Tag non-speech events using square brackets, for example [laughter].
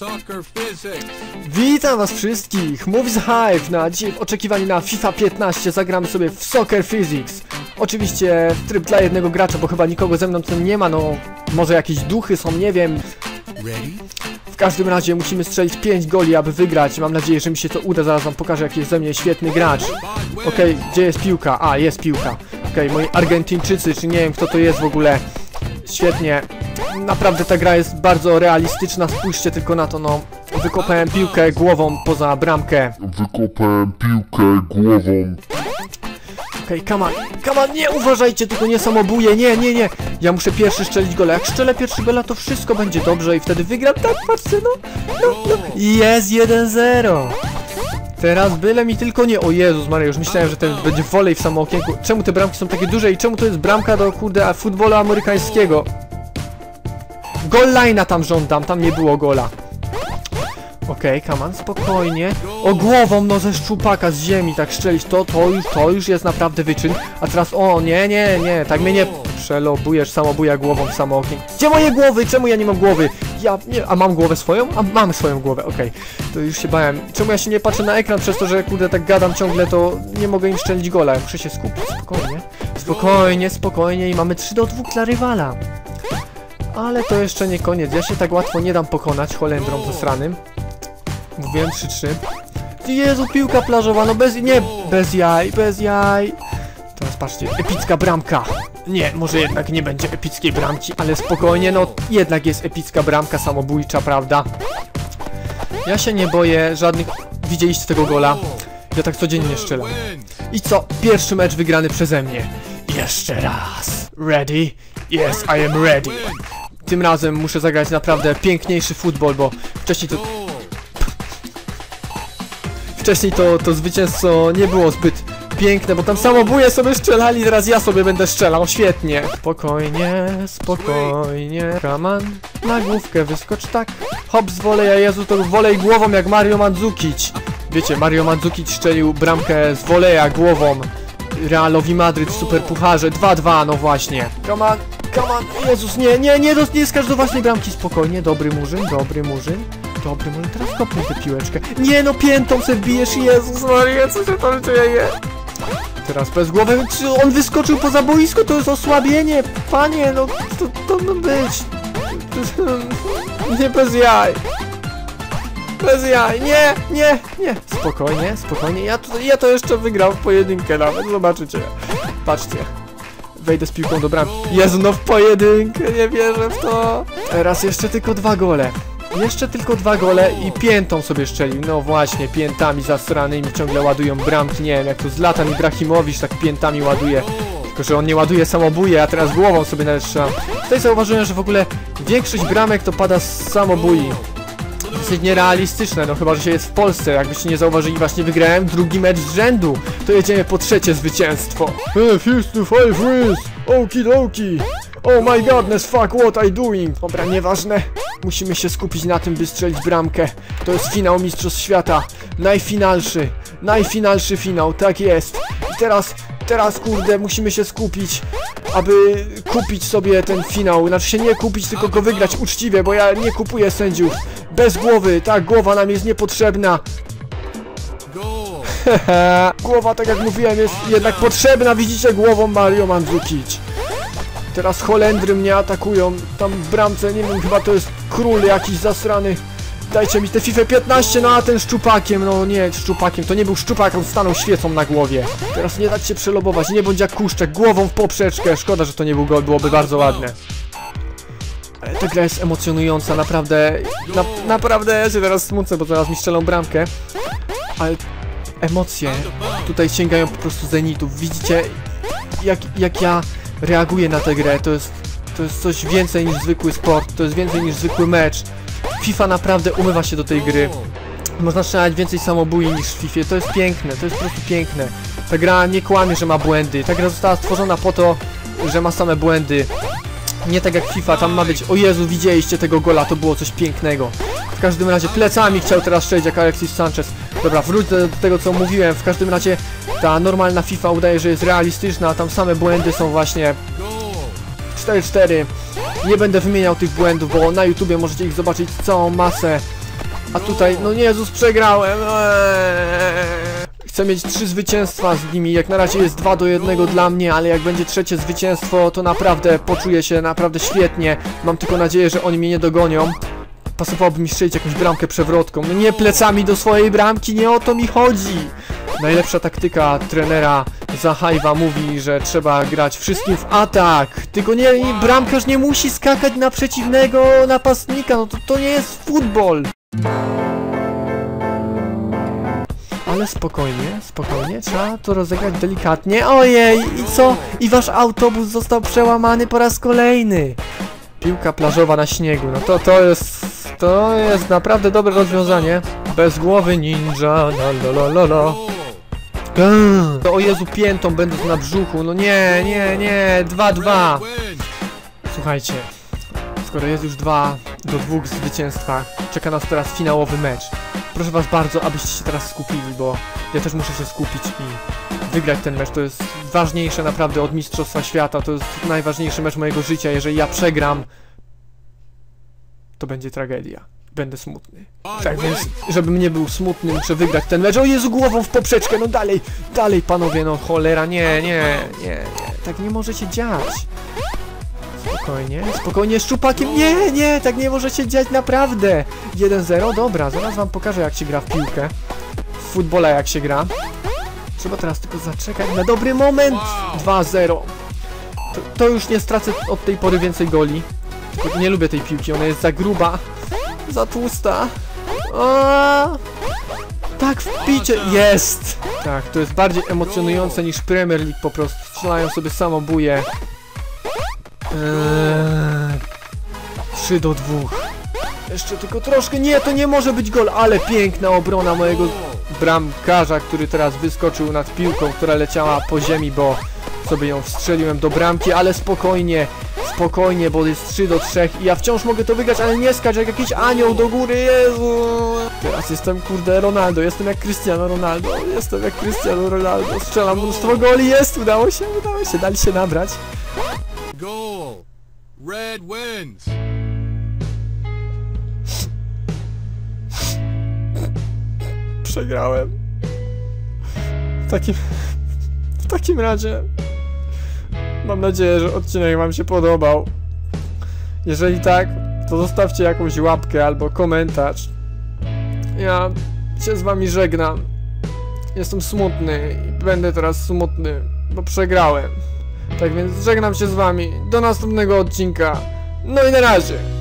Soccer physics. Witam was wszystkich! Movies Hive na dzisiaj w oczekiwaniu na FIFA 15 zagramy sobie w Soccer Physics. Oczywiście w tryb dla jednego gracza, bo chyba nikogo ze mną tu nie ma, no może jakieś duchy są, nie wiem. Ready? W każdym razie musimy strzelić 5 goli, aby wygrać. Mam nadzieję, że mi się to uda, zaraz wam pokażę jaki jest ze mnie świetny gracz. Okej, gdzie jest piłka? A, jest piłka. Okej, moi Argentyńczycy, czy nie wiem kto to jest w ogóle. Świetnie. Naprawdę ta gra jest bardzo realistyczna, spójrzcie tylko na to, no. Wykopałem piłkę głową poza bramkę. Wykopałem piłkę głową. Okej, come on, come on, nie uważajcie, tylko nie samobuje, nie, nie, nie. Ja muszę pierwszy strzelić gola. Jak strzelę pierwszy gola, to wszystko będzie dobrze i wtedy wygram. Tak, patrzcie, no, no, no. Jest 1-0. Teraz byle mi tylko nie... O Jezus Maria, już myślałem, że to będzie wolej w samookienku. Czemu te bramki są takie duże i czemu to jest bramka do, kurde, futbolu amerykańskiego? Goal line'a tam żądam, tam nie było gola. Okej, okay, kaman, spokojnie. O głową, no ze szczupaka, z ziemi, tak strzelić, to, to już, to już jest naprawdę wyczyn. A teraz, o, nie, nie, nie, tak mnie nie przelobujesz, samobuja głową w samookien. Gdzie moje głowy? Czemu ja nie mam głowy? Ja, nie, a mam głowę swoją? A mam swoją głowę, okej. To już się bałem. Czemu ja się nie patrzę na ekran przez to, że kurde tak gadam ciągle, to nie mogę im strzelić gola. Muszę się skupić, spokojnie. Spokojnie, spokojnie i mamy 3 do 2 dla rywala. Ale to jeszcze nie koniec. Ja się tak łatwo nie dam pokonać Holendrom zasranym. Mówiłem 3-3. Jezu, piłka plażowa, no bez... nie, bez jaj, bez jaj. Teraz patrzcie, epicka bramka. Nie, może jednak nie będzie epickiej bramki, ale spokojnie, no jednak jest epicka bramka samobójcza, prawda? Ja się nie boję żadnych... Widzieliście tego gola? Ja tak codziennie strzelam. I co? Pierwszy mecz wygrany przeze mnie. Jeszcze raz. Ready? Yes, I am ready. Tym razem muszę zagrać naprawdę piękniejszy futbol, bo wcześniej to... Wcześniej to, to zwycięstwo nie było zbyt piękne, bo tam samobuje sobie strzelali, teraz ja sobie będę strzelał, świetnie. Spokojnie, spokojnie, Raman, na główkę wyskocz tak. Hop z woleja, Jezu, to wolej głową jak Mario Mandzukic. Wiecie, Mario Mandzukic strzelił bramkę z woleja głową Realowi Madryt w Superpucharze 2-2, no właśnie. On, come on, Jezus, nie, nie, nie, nie skacz do własnej bramki, spokojnie, dobry murzyn, dobry murzyn. Dobry, może teraz kopnę tę piłeczkę. Nie no, piętą se wbijesz, Jezus Maria, co się tam dzieje? Teraz bez głowy, czy on wyskoczył poza boisko, to jest osłabienie, panie, no, to, to ma być. Nie bez jaj. Bez jaj, nie, nie, nie. Spokojnie, spokojnie, ja to, ja to jeszcze wygram w pojedynkę nawet, zobaczycie. Patrzcie. Wejdę z piłką do bramki. Jezu, no w pojedynkę, nie wierzę w to. Teraz jeszcze tylko dwa gole. Jeszcze tylko dwa gole i piętą sobie strzelił. No właśnie, piętami zasranymi ciągle ładują bramki. Nie wiem, jak to Zlatan Ibrahimowicz tak piętami ładuje. Tylko, że on nie ładuje samobuje, a teraz głową sobie nawet strzelam. Tutaj zauważyłem, że w ogóle większość bramek to pada z samobui. Dosyć nierealistyczne, no chyba, że się jest w Polsce. Jakbyście nie zauważyli, właśnie wygrałem drugi mecz z rzędu. To jedziemy po trzecie zwycięstwo. Hey, fist to five wins! Okidoki! Oh my godness, fuck what I doing! Dobra, nieważne. Musimy się skupić na tym, by strzelić bramkę. To jest finał Mistrzostw Świata. Najfinalszy. Najfinalszy finał, tak jest. I teraz, teraz kurde, musimy się skupić, aby kupić sobie ten finał. Znaczy się nie kupić, tylko go wygrać uczciwie, bo ja nie kupuję sędziów. Bez głowy, ta głowa nam jest niepotrzebna. [laughs] Głowa, tak jak mówiłem, jest jednak potrzebna. Widzicie głową Mario Mandzukic. Teraz Holendry mnie atakują. Tam w bramce, nie wiem, chyba to jest król jakiś zasrany. Dajcie mi te FIFA 15, no a ten szczupakiem, no nie, szczupakiem, to nie był szczupak, on stanął świecą na głowie. Teraz nie dać się przelobować, nie bądź jak kuszczek, głową w poprzeczkę. Szkoda, że to nie był gol, byłoby bardzo ładne. Ale ta gra jest emocjonująca, naprawdę, na, naprawdę się teraz smucę, bo zaraz mi strzelą bramkę. Ale emocje tutaj sięgają po prostu zenitów. Widzicie, jak, jak ja reaguję na tę grę. To jest, to jest coś więcej niż zwykły sport, to jest więcej niż zwykły mecz. FIFA naprawdę umywa się do tej gry. Można strzelać więcej samobój niż w FIFA. To jest piękne, to jest po prostu piękne. Ta gra nie kłamie, że ma błędy. Ta gra została stworzona po to, że ma same błędy. Nie tak jak FIFA, tam ma być, o Jezu, widzieliście tego gola, to było coś pięknego. W każdym razie plecami chciał teraz strzelić jak Alexis Sanchez. Dobra, wrócę do tego co mówiłem, w każdym razie ta normalna FIFA udaje, że jest realistyczna, a tam same błędy są właśnie Goal. 4-4. Nie będę wymieniał tych błędów, bo na YouTubie możecie ich zobaczyć całą masę. A tutaj, no Jezus, przegrałem. Eee. Chcę mieć trzy zwycięstwa z nimi. Jak na razie jest 2 do 1 dla mnie, ale jak będzie trzecie zwycięstwo, to naprawdę poczuję się naprawdę świetnie. Mam tylko nadzieję, że oni mnie nie dogonią. Pasowałoby mi strzelić jakąś bramkę przewrotką. No nie plecami do swojej bramki, nie o to mi chodzi. Najlepsza taktyka trenera Zahajwa mówi, że trzeba grać wszystkim w atak. Tylko nie, bramkarz nie musi skakać na przeciwnego napastnika. No to, to nie jest futbol. Ale spokojnie, spokojnie, trzeba to rozegrać delikatnie. Ojej, i co? I wasz autobus został przełamany po raz kolejny. Piłka plażowa na śniegu, no to to jest, to jest naprawdę dobre rozwiązanie. Bez głowy ninja, la. Eee, O Jezu, piętą będąc na brzuchu, no nie, nie, nie, 2-2. Wins. Słuchajcie, skoro jest już 2 do 2 zwycięstwa, czeka nas teraz finałowy mecz. Proszę was bardzo, abyście się teraz skupili, bo ja też muszę się skupić i wygrać ten mecz. To jest ważniejsze naprawdę od Mistrzostwa Świata, to jest najważniejszy mecz mojego życia. Jeżeli ja przegram, to będzie tragedia. Będę smutny. Tak więc, żebym nie był smutny, muszę wygrać ten mecz. O Jezu, głową w poprzeczkę, no dalej, dalej panowie, no cholera, nie, nie, nie, nie. Tak nie może się dziać. Spokojnie, spokojnie, szczupakiem, nie, nie, tak nie może się dziać naprawdę. 1-0, dobra, zaraz wam pokażę jak się gra w piłkę. W futbola jak się gra. Trzeba teraz tylko zaczekać na dobry moment. 2-0. To, to już nie stracę od tej pory więcej goli. Tylko nie lubię tej piłki, ona jest za gruba. Za tłusta. A, tak wbicie, jest! Tak, to jest bardziej emocjonujące niż Premier League po prostu. Strzelają sobie samobuje. Eee, 3 do 2. Jeszcze tylko troszkę. Nie, to nie może być gol, ale piękna obrona mojego bramkarza, który teraz wyskoczył nad piłką, która leciała po ziemi, bo sobie ją wstrzeliłem do bramki, ale spokojnie, spokojnie, bo jest 3 do 3 i ja wciąż mogę to wygrać, ale nie skacz jak jakiś anioł do góry, Jezu! Teraz jestem kurde Ronaldo, jestem jak Cristiano Ronaldo, jestem jak Cristiano Ronaldo, strzelam mnóstwo goli, jest, udało się, udało się, dali się nabrać. Goal. Red wins. Przegrałem. W takim... W takim razie... Mam nadzieję, że odcinek wam się podobał. Jeżeli tak, to zostawcie jakąś łapkę albo komentarz. Ja się z wami żegnam. Jestem smutny i będę teraz smutny, bo przegrałem. Tak więc żegnam się z wami. Do następnego odcinka. No i na razie.